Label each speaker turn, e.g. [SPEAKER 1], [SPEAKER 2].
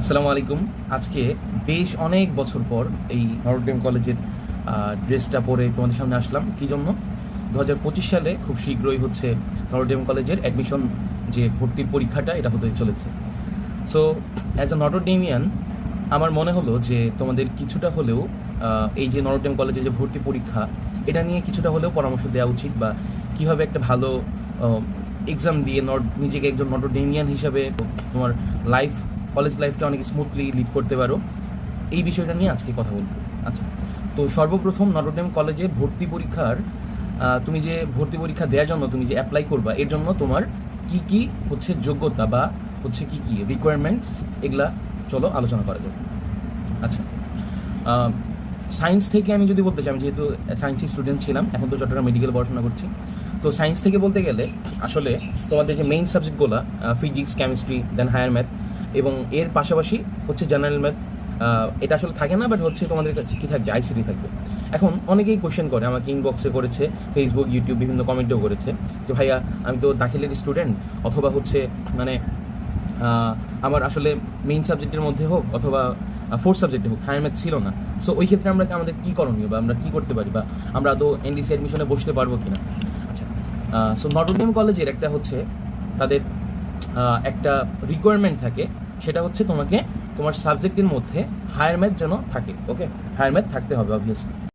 [SPEAKER 1] আসসালামু আলাইকুম। আজকে বেশ অনেক বছর পর এই নরডেম কলেজের ড্রেসটা পরে তোমাদের সামনে আসলাম। কি জন্য? দু পঁচিশ সালে খুব শীঘ্রই হচ্ছে নরডেম কলেজের অ্যাডমিশন যে ভর্তির পরীক্ষাটা, এটা হতে চলেছে। সো অ্যাজ আ নটরডেমিয়ান আমার মনে হলো যে তোমাদের কিছুটা হলেও এই যে নরডেম কলেজের যে ভর্তি পরীক্ষা, এটা নিয়ে কিছুটা হলেও পরামর্শ দেওয়া উচিত বা কীভাবে একটা ভালো এক্সাম দিয়ে নট নিজেকে একজন নটরডেমিয়ান হিসাবে তোমার লাইফ কলেজ লাইফটা অনেক স্মুথলি লিড করতে পারো। এই বিষয়টা নিয়ে আজকে কথা বলব। আচ্ছা তো সর্বপ্রথম নটরডেম কলেজে ভর্তি পরীক্ষার তুমি যে ভর্তি পরীক্ষা দেওয়ার জন্য তুমি যে অ্যাপ্লাই করবা, এর জন্য তোমার কি কি হচ্ছে যোগ্যতা বা হচ্ছে কি কি রিকোয়ারমেন্টস এগুলা চলো আলোচনা করা যাক। আচ্ছা সায়েন্স থেকে আমি যদি বলতে চাই, আমি যেহেতু সায়েন্সের স্টুডেন্ট ছিলাম, এখন তো চট্টগ্রাম মেডিকেল পড়াশোনা করছি। তো সায়েন্স থেকে বলতে গেলে আসলে তোমাদের যে মেইন সাবজেক্টগুলো physics chemistry then higher math এবং এর পাশাপাশি হচ্ছে জেনারেল ম্যাথ এটা আসলে থাকে না বাট হচ্ছে তোমাদের কাছে কি থাকবে? আইসিটি থাকবে। এখন অনেকেই কোশ্চেন করে, আমাকে ইনবক্সে করেছে ফেসবুক ইউটিউব বিভিন্ন কমেন্টেও করেছে, যে ভাইয়া, আমি তো দাখিলের স্টুডেন্ট অথবা হচ্ছে মানে আমার আসলে মেইন সাবজেক্টের মধ্যে হোক, অথবা ফোর্থ সাবজেক্টে হোক হায়ার ম্যাথ ছিল না। সো ওই ক্ষেত্রে আমরা আমাদের কী করণীয়, বা আমরা কী করতে পারি, বা আমরা তো এনডিসি অ্যাডমিশনে বসতে পারব কিনা? আচ্ছা সো নটরডেম কলেজের একটা হচ্ছে, তাদের একটা রিকোয়ারমেন্ট থাকে, সেটা হচ্ছে তোমাকে তোমার সাবজেক্টের মধ্যে হায়ার ম্যাথ যেন থাকে ওকে হায়ার ম্যাথ থাকতে হবে অবভিয়াসলি